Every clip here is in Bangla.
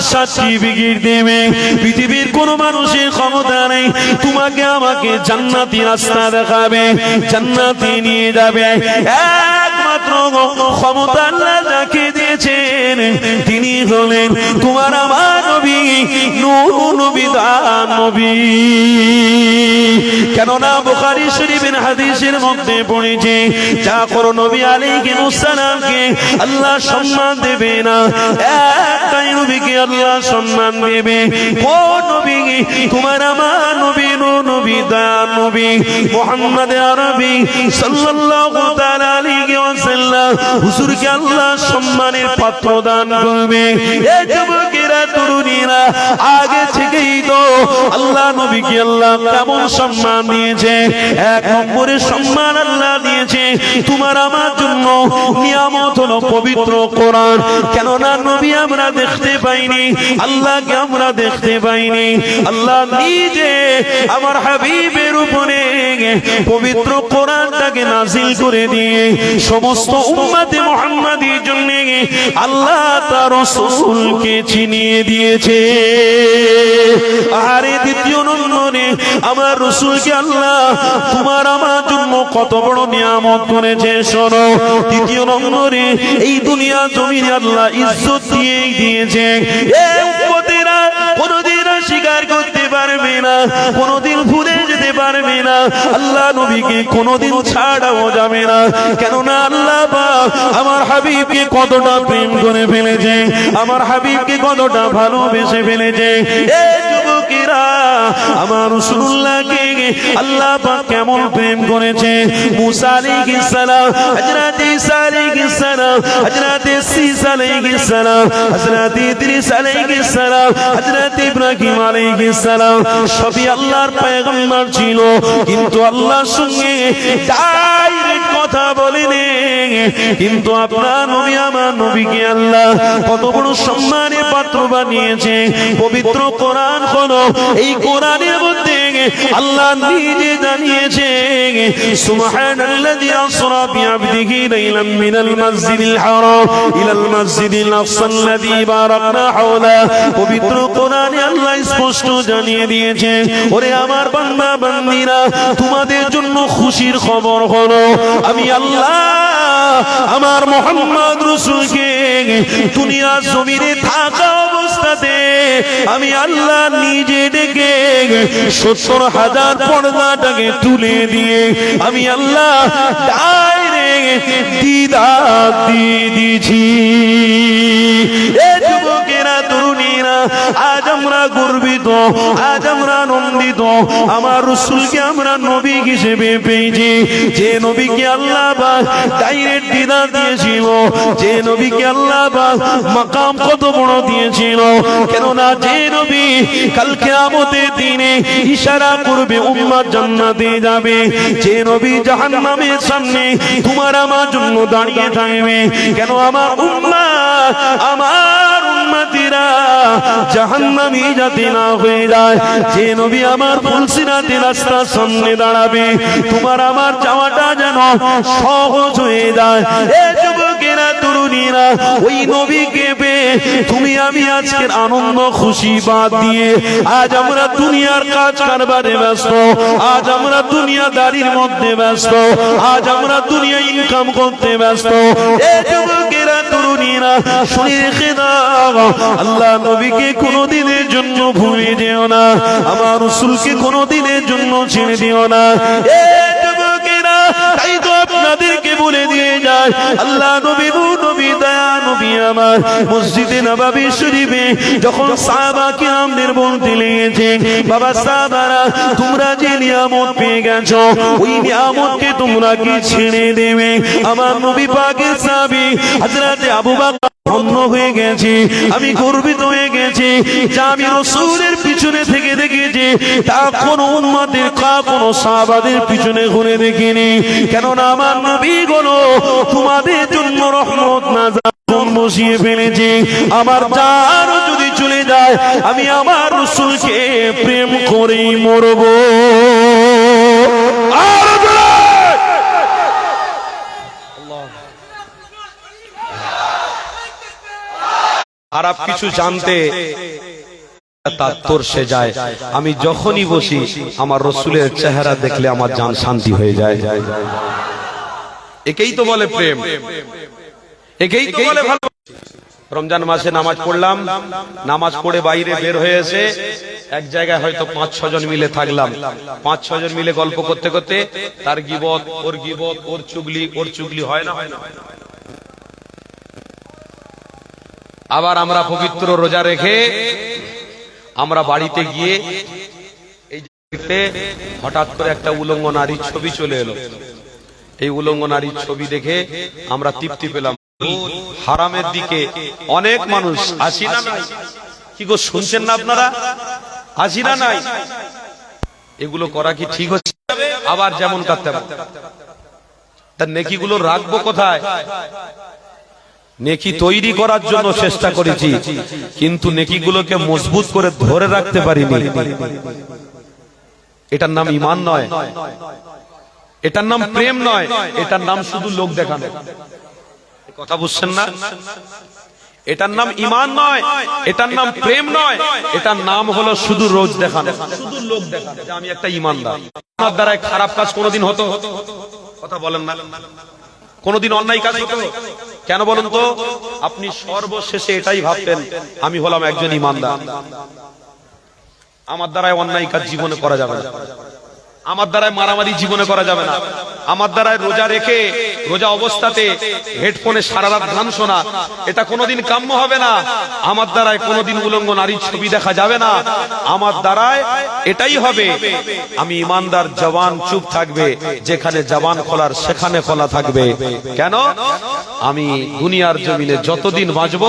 সার্টিফিকেট দেবে পৃথিবীর কোনো মানুষের ক্ষমতা নেই। জান্নাতি দেখাবে নিয়ে যাবে। একমাত্র ক্ষমতা আল্লাহ যাকে দিয়েছেন। তিনি হলেন তোমার আমার নবী নবী কেননা শরীফের হাদিসের মধ্যে পড়েছে, যা করো নবী আল্লাহ সম্মান দেবে না। একটাই নবীকে আল্লাহ সম্মান দেবে। কোন নবী তোমার আমার নবী নবী দয়া নবী, মোহাম্মদ আরবি, সাল্লাল্লাহু তাআলা আলাইহি ওয়াসাল্লাম, হুজুরকে আল্লাহ সম্মানের পাত্র দান করবে। এ যুবকেরা তরুণীরা আগে থেকেই তো আল্লাহ নবীকে আল্লাহ কেমন সম্মান দিয়েছে? এক নম্বরে সম্মান আল্লাহ দিয়েছে। তোমার আমার জন্য নিয়ামত হলো পবিত্র কোরআন। কেননা নবী আমরা দেখতে পাইনি, আল্লাহকে আমরা দেখতে পাইনি। আল্লাহ নিজে আমার হাবিবের উপরে পবিত্র কোরআনটাকে নাজিল করে দিয়ে সমস্ত উম্মতে মুহাম্মাদির জন্য আল্লাহ তার রসুলকে দিয়েছে। আরে দ্বিতীয় আমার রসুলকে আল্লাহ, তোমার আমার জন্য কত বড় নিয়ামত করেছে, শোনো। তৃতীয় নম্বরে এই দুনিয়া জমিনে আল্লাহ ইজ্জত দিয়েই দিয়েছে। কোনদিন স্বীকার করতে পারবে না, কোনদিন ভুলে যেতে পারবে না। আল্লাহ নবীকে কোনোদিন ছাড়াও যাবে না। কেননা আল্লাহ আমার হাবিবকে কতটা প্রেম করে ফেলেছে, আমার হাবিবকে কতটা ভালোবেসে ফেলেছে। আমার রসুল্লাহকে আল্লাহ পাক কেমন প্রেম করেছে? মুসা আলাইহিস সালাম, হযরত ঈসা আলাইহিস সালাম, হযরত ঈসা আলাইহিস সালাম, হযরত ইদ্রিস আলাইহিস সালাম, হযরত ইব্রাহিম আলাইহিস সালাম, সবই আল্লাহর পয়গম্বর ছিল। কিন্তু আল্লাহর সঙ্গে ডাইরেক্ট কথা বলেনি। কিন্তু আপনার নবী, আমার নবীকে আল্লাহ কত বড় সম্মানের পাত্র বানিয়েছে। পবিত্র কোরআন হলো এই কোরআনের মধ্যে আল্লাহ নিজে জানিয়েছে, সুবহানাল্লাযী আসরা বিআবদিহি লাইলাম মিনাল মাসজিদিল হারাম, ইলাল মাসজিদিল আকসাল্লাযী বারাকনা হাওলা। পবিত্র কোরআনে আল্লাহ স্পষ্ট জানিয়ে দিয়েছে, ওরে আমার বান্দা, বান্দিরা, তোমাদের জন্য খুশির খবর হলো, আমি আল্লাহ আমার মোহাম্মদ রসুলকে দুনিয়া জমিনে থাকা অবস্থাতে আমি আল্লাহ নিজে ডেকে সত্তর হাজার পর্দাটাকে তুলে দিয়ে আমি আল্লাহ দিদা দিয়ে দিয়েছি। এ যুবকেরা আজ আমরা গর্বিত, আজ আমরা আনন্দিত। আমার রসুলকে আমরা নবী হিসেবে পেয়েছি। যে নবীকে আল্লাহ ডাইরেক্ট দিদা দিয়েছিল, যে নবীকে আল্লাহ মাকাম কত বড় দিয়েছিল। কেননা যে নবী কালকে আমতের দিনে ইশারা করবে উম্মাদ জান্নাতে যাবে। যে নবী জাহান্নামের সামনে তোমার আমার জন্য দাঁড়িয়ে থাকবে। কেন আমার উম্মা, আমার জাহান্নামী যাতে না হয়ে যায়। যে নবী আমার রাস্তার সামনে দাঁড়াবে, তোমার আমার যাওয়াটা যেন সহজ হয়ে যায়। এ যুবকেরা, তরুণীরা, ওই নবীকে তুমি আমি আজকের আনন্দ, খুশি বাদ দিয়ে আজ আমরা দুনিয়ার কাজ কারবারে ব্যস্ত, আজ আমরা দুনিয়া দাড়ির মধ্যে ব্যস্ত, আজ আমরা দুনিয়া ইনকাম করতে ব্যস্ত। এ আল্লাহ নবীকে কোনোদিনের জন্য ভুলে যেও না। আমার রসুলকে কোনোদিনের জন্য ছেড়ে দিও না। তাই তো আপনাদেরকে বলে দিয়ে যায়, আল্লাহ নবী আমার মসজিদে শরীফে যখন সাহাবা বলতে লেগেছে, বাবা সাহাবারা তোমরা যে নিয়ামত পেয়ে গেছো, ওই নিয়ামতকে তোমরা কি ছেড়ে দেবে? আমার নবী আবু ধন্য হয়ে আমি গর্বিত হয়ে গেছি যা আমি রসুলের পিছনে থেকে দেখেছি, তা কোন উন্মাদের কা কোন সাহাবাদের পিছনে ঘুরে দেখিনি। কেননা আমার নবী গুলো তোমাদের জন্য রহমত না বসিয়ে ফেলেছে। আমার জান যদি চলে যায়, আমি আমার রসুলকে প্রেম করেই মরবো। খারাপ কিছু জানতে তার তোরসে যায়। আমি যখনই বসি, আমার রসুলের চেহারা দেখলে আমার জান শান্তি হয়ে যায়। একেই তো বলে প্রেম। একেই তো বলে রমজান মাসে নামাজ পড়লাম, নামাজ পড়ে বাইরে বের হয়েছে এক জায়গায় হয়তো পাঁচ ছজন মিলে থাকলাম। পাঁচ ছজন মিলে গল্প করতে করতে তার গিবত, ওর গিবত, ওর চুগলি ওর চুগলি হয় না? হয় না আবার আমরা পবিত্র রোজা রেখে আমরা বাড়িতে গিয়ে এই হঠাৎ করে একটা উলঙ্গ নারীর ছবি চলে এলো। এই উলঙ্গ নারীর ছবি দেখে আমরা তৃপ্তি পেলাম। হারামের দিকে অনেক মানুষ আসি না কি গো শুনছেন না আপনারা? আসি না নাই। এগুলো করা কি ঠিক হচ্ছে? আবার যেমন কাটতে তার নেকিগুলো রাখব কোথায়? নেকি তৈরি করার জন্য চেষ্টা করেছি কিন্তু নেকিগুলোকে মজবুত করে ধরে রাখতে পারিনি। এটার নাম ইমান নয়। এটার নাম প্রেম নয়। এটার নাম শুধু লোক দেখানো। কথা বুঝছেন না? এটার নাম ইমান নয় এটার নাম প্রেম নয় এটার নাম হলো শুধু রোজ দেখানো। শুধু লোক দেখানো। আমি একটা ইমানদার আমার দ্বারাই খারাপ কাজ কোনোদিন হতো? কথা বলেন না। কোনোদিন অন্যায় কাজ হতো? কেন বলুন তো? আপনি সর্বশেষে এটাই ভাবতেন আমি হলাম একজন ইমানদার আমার দ্বারাই অন্যায় কাজ জীবনে করা যাবে না। আমার দ্বারায় মারামারি জীবনে করা যাবে না। আমার দ্বারায় রোজা রেখে, রোজা অবস্থাতে হেডফোনে সারা রাত গান শোনা, এটা কোনোদিন কাম্য হবে না। আমার দ্বারাই কোনোদিন উলঙ্গ নারীর ছবি দেখা যাবে না। আমার দ্বারায় এটাই হবে। আমি ইমানদার জবান চুপ থাকবে, যেখানে জবান খোলার সেখানে খোলা থাকবে। কেন? আমি দুনিয়ার জমিনে যতদিন বাঁচব,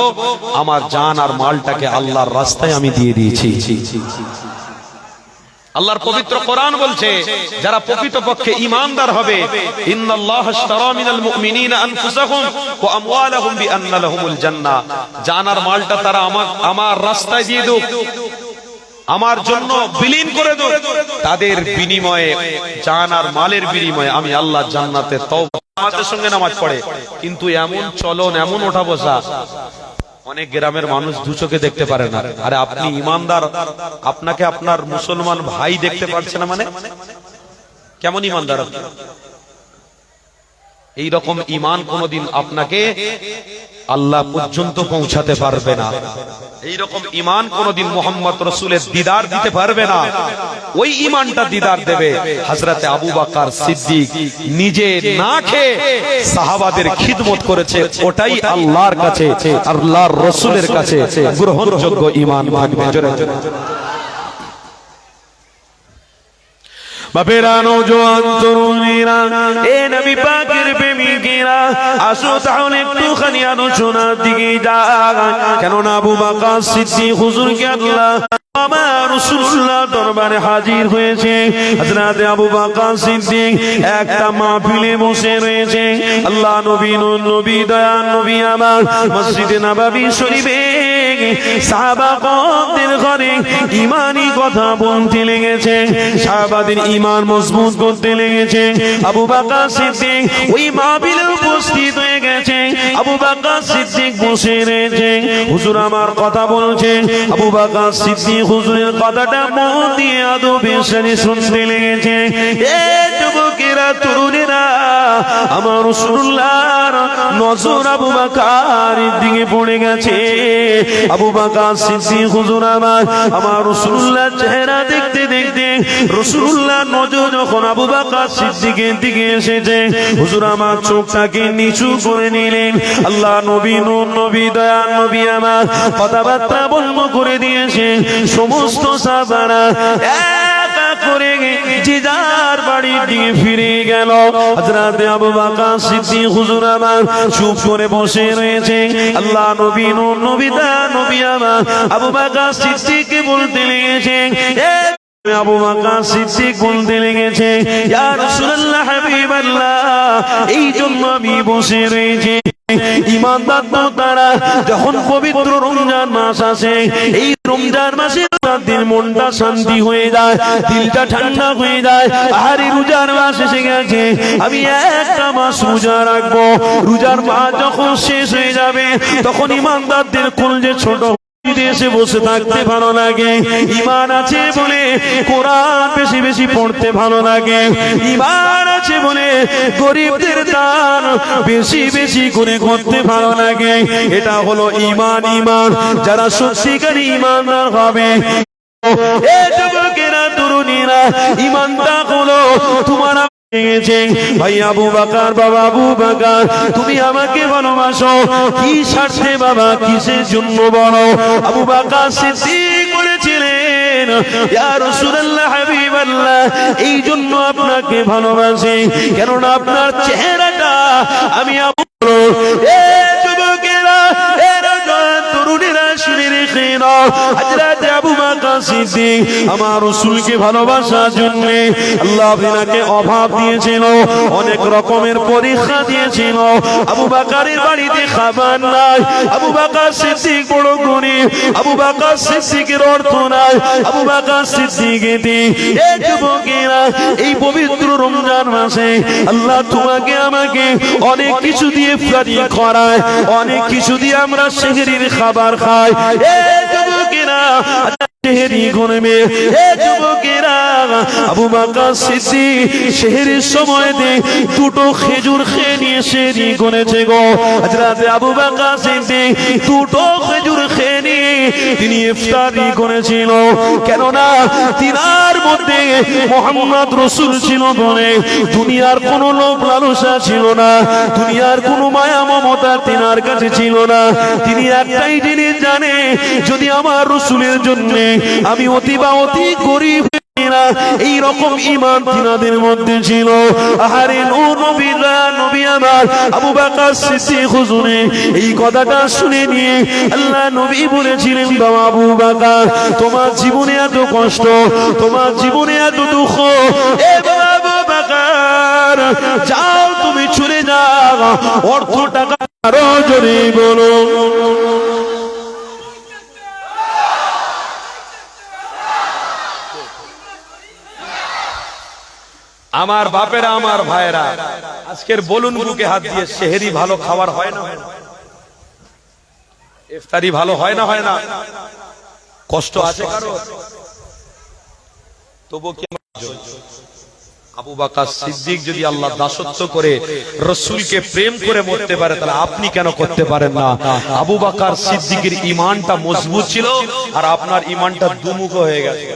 আমার জান আর মালটাকে আল্লাহর রাস্তায় আমি দিয়ে দিয়েছি। আল্লাহর পবিত্র কোরআন বলছে, যারা প্রকৃত পক্ষে ইমানদার হবে জানার মালটা তারা আমার আমার রাস্তায় দিয়ে দাও আমার জন্য বিলীন করে দাও তাদের বিনিময়ে, জান আর মালের বিনিময়ে আমি আল্লাহ জান্নাতে তওবা আমাদের সঙ্গে নামাজ পড়ে। কিন্তু এমন চলন, এমন ওঠা বসা অনেক গ্রামের মানুষ দু চোখে দেখতে পারে না আরে আপনি ইমানদার, আপনাকে আপনার মুসলমান ভাই দেখতে পারছে না মানে কেমন ইমানদার? এই রকম ইমান কোনদিন আপনাকে আল্লাহ পর্যন্ত পৌঁছাতে পারবে না। এই রকম ইমান কোনদিন মোহাম্মদ রসুলের দিদার দিতে পারবে না। ওই ইমানটা দিদার দেবে। হজরতে আবু বাকার সিদ্দিক নিজে না খেয়ে সাহাবাদের খিদমত করেছে, ওটাই আল্লাহর কাছে, আল্লাহর রসুলের কাছে গ্রহণযোগ্য ইমান থাকবে জোরে জোরে। বাপেরা নৌজোয়ান তরুণীরা, এ নবী পাকের প্রেমিকেরা, আসো তাহলে একটুখানি আলোচনার দিকে কেননা আবু বাকার সিদ্দিক হুজুরকে আল্লাহ দরবারে হাজির হয়েছে। আবু বকর সিদ্দিক একটা মাহফিলে বসে রয়েছে। আল্লাহ নবী নবী দয়া নবী আমার মসজিদে নববী শরীফে ঘরে ইমানি কথা বলতে লেগেছে ইমান মজবুত করতে লেগেছে। আবু বকর সিদ্দিক ওই মাহফিলে উপস্থিত হয়ে গেছে। আবু বকর সিদ্দিক বসে রয়েছে, হুজুর আমার কথা বলছে। আবু বকর সিদ্দিক হুজুরের কথাটা মন দিয়ে শুনতে লেগেছে। এ যুবকেরা, তরুণেরা, আমার রাসূলুল্লাহর নজর আবু বকরের দিকে পড়ে গেছে। আবু বকর হুজুর আমার আমার রাসূলুল্লাহ চেহারা দেখতে দেখতে রাসূলুল্লাহ নজর যখন আবু বকর সিদ্দিকের দিকে এসেছে, হুজুর আমার চোখটাকে নিচু করে নিলেন। আল্লাহ নবী নূর, নবী দয়া নবী আমার কথাবার্তা বন্ধ করে দিয়েছে। সমস্ত সাবারা করে যে যার বাড়ির দিকে ফিরে গেল। হযরত আবু বাকা সিদ্দিক হুজুর আমার চুপ করে বসে রয়েছে। আল্লাহ নবী নবিতা নবী দয়া আমার। আবু বাকা সিদ্দিককে বলতে লেগেছে আবু এই জন্য আমি বসে রয়েছি। ইমানদার তো তারা যখন পবিত্র রমজান মাস আসে, এই রমজান মাসে তাদের মনটা শান্তি হয়ে যায়, দিলটা ঠান্ডা হয়ে যায়, আহারে রোজার মাস এসে গেছে। আমি একটা মাস রোজা রাখব, রোজার মাস যখন শেষ হয়ে যাবে, তখন ইমানদারদের যে ছোট এসে বসে থাকতে ভালো লাগে। ইমান আছে বলে কোরআন বেশি বেশি পড়তে ভালো লাগে। ইমান আছে বলে গরিবদের দান বেশি বেশি করে করতে ভালো লাগে। এটা হলো ইমান ইমান যারা সত্যিকারী ইমানদার হবে। এ যুবকেরা তরুণীরা ইমানটা হলো। তোমার ভাই আবু বাকার, বাবা আবু বাকার, তুমি আমাকে ভালোবাসো। কি স্বার্থে বাবা, কিসের জন্য আবু বাকার হাবিবাল্লাহ এই জন্য আপনাকে ভালোবাসি। কেননা আপনার চেহারাটা আমি আবু এ যুবকেরা শুনে রেখে সিদ্দিক আমার রাসূলকে ভালোবাসার জন্য আল্লাহ আপনাকে অভাব দিয়েছিল, অনেক রকমের পরীক্ষা দিয়েছিল। আবু বকরের বাড়িতে খাবার নাই, আবু বকর সিদ্দিক বড় গরিব আবু বকর সিদ্দিকের অর্থ নাই, আবু বকর সিদ্দিকেতে এই যুবকেরা এই পবিত্র রমজান মাসে আল্লাহ তোমাকে আমাকে অনেক কিছু দিয়ে ইফতারি করায়, অনেক কিছু দিয়ে আমরা সেহরির খাবার খাই। এ যুবকেরা সেহরি গনমে এ যুবকেরা, আবু বকর সিদ্দিক, সেহরির সময় দে, দুটো খেজুর খেয়ে নিয়ে সেহরি গনেছে গো। হযরত আবু বকর সিদ্দিক, দুটো খেজুর খেয়ে নিয়ে তিনি ইফতারি করেছিল কেননা তিনার মধ্যে মোহাম্মদ রসুল ছিল বলে দুনিয়ার কোনো লোভ লালসা ছিল না। দুনিয়ার কোনো মায়া মমতা তিনার কাছে ছিল না। তিনি একটাই জিনিস জানে, যদি আমার রসুলের জন্য আমি অতি বা অতি গরিব এই ইমান তিনাদের মধ্যে ছিল। আহারে নবীরা, নবী আমার, আবু হুজুরে, এই কথাটা শুনে নিয়ে আল্লাহ নবী বলেছিলেন, বাবা আবু তোমার জীবনে এত কষ্ট, তোমার জীবনে এত দুঃখ। এ বাবা আবু যাও তুমি চলে যাও, অর্থ টাকা আরও জোরে বলো। আমার বাপেরা, আমার ভাইরা আজকের বলুন বুকে হাত দিয়ে সেহেরি ভালো খাবার হয় না? ইফতারি ভালো হয় না হয় না? কষ্ট আছে কারও? তবু কি আবু বাকা সিদ্দিক যদি আল্লাহ দাসত্ব করে, রসুলকে প্রেম করে মরতে পারে, তাহলে আপনি কেন করতে পারেন না? আবু বাকার সিদ্দিকের ইমানটা মজবুত ছিল, আর আপনার ইমানটা দুমুখ হয়ে গেছে।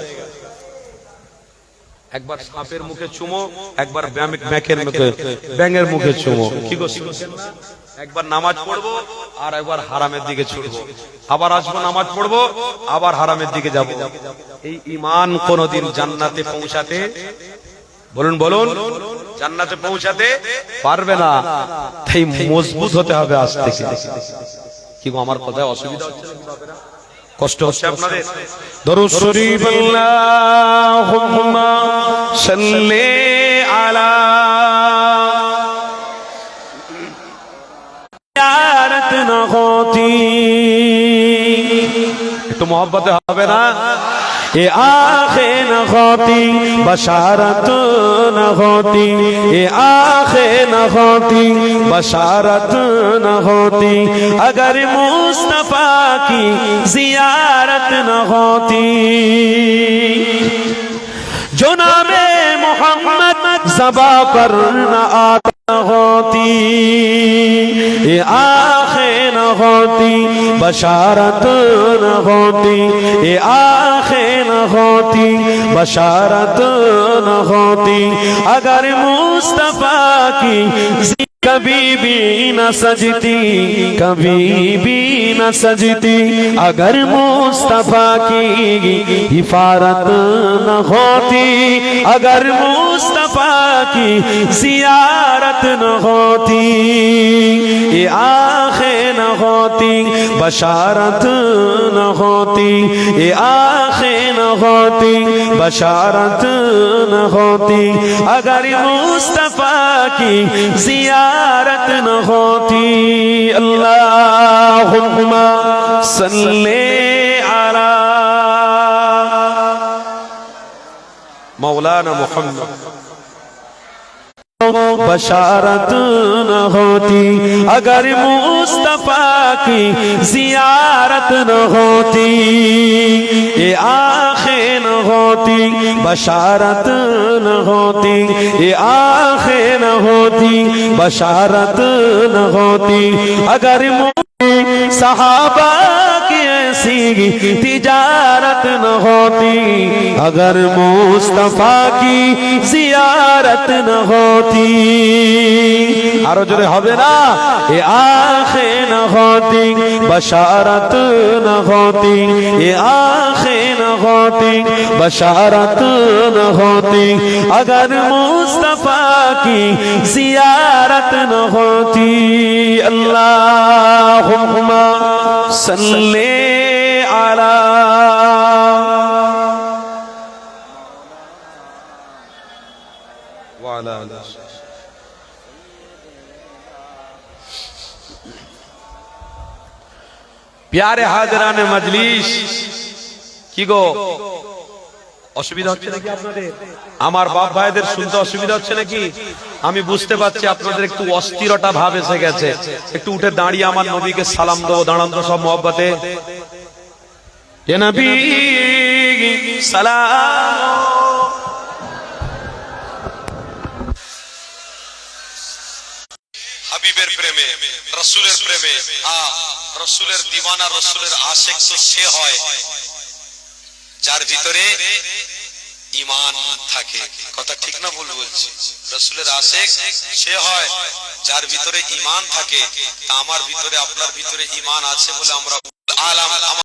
একবার সাপের মুখে চুমো একবার ব্যাকের মুখে ব্যাঙের মুখে চুমো। কি গো একবার নামাজ পড়ব আর একবার হারামের দিকে ছুটবো। আবার আসব নামাজ পড়ব আবার হারামের দিকে যাব। এই ইমান কোনদিন জান্নাতে পৌঁছাতে বলুন বলুন। জান্নাতে পৌঁছাতে পারবে না। তাই মজবুত হতে হবে আজ থেকে। কি গো, আমার কথায় অসুবিধা হচ্ছে? কষ্ট হচ্ছে আপনাদের। দরুদ শরীফ আল্লাহুম্মা সাল্লি আলা জিয়ারত না হতি। একটু মহব্বতে হবে না? ये आंखें न होती बशारत न होती ये आंखें न होती बशारत न होती अगर मुस्तफा की जियारत न होती जो नामे मोहम्मद जबा पर न आता ہوتی آخیں نہ ہوتی بشارت نہ ہوتی یہ آخیں نہ ہوتی بشارت نہ ہوتی اگر مصطفیٰ کی کبھی بھی نہ سجتی کبھی بھی न सजती अगर मुस्तफा की हिफारत न होती अगर मुस्तफा की जियारत न होती ये आंखें न होती बशारत न होती ये आंखें न होती बशारत न होती अगर मुस्तफा की जियारत সাল্লে আলা مولانا محمد بشارت نہ ہوتی اگر مصطفیٰ کی زیارت نہ ہوتی یہ آنکھیں نہ ہوتی بشارت نہ ہوتی یہ آنکھیں نہ ہوتی بشارت نہ ہوتی اگر صحابہ ऐसी तिजारत न होती अगर मुस्तफा की जियारत न होती আরো জোরে হবে না এ আখে না হতি বশারত না হতি এ আখে না হতি বশারত না হতি अगर मुस्तफा की जियारत न होती अल्लाहुम्मा सल्ले প্যারে হাজরানে মজলিস। কি গো? অসুবিধা হচ্ছে নাকি আপনাদের? আমার বাপ ভাইদের শুনতে অসুবিধা হচ্ছে নাকি? আমি বুঝতে পারছি আপনাদের একটু অস্থিরতা ভাব এসে গেছে। একটু উঠে দাঁড়িয়ে আমার নবীকে সালাম দেবো, দাঁড়ান তো সব মহব্বতে। ये রসুলের প্রেমে। রসুলের দিওয়ানা, রসুলের আশেক তো সে হয়। যার ভিতরে ইমান থাকে। কথা ঠিক না ভুল বলছি। রসুলের আশেক সে হয়, যার ভিতরে ইমান থাকে। তা আমার ভিতরে, আপনার ভিতরে ইমান আছে বলে আমরা আলাম।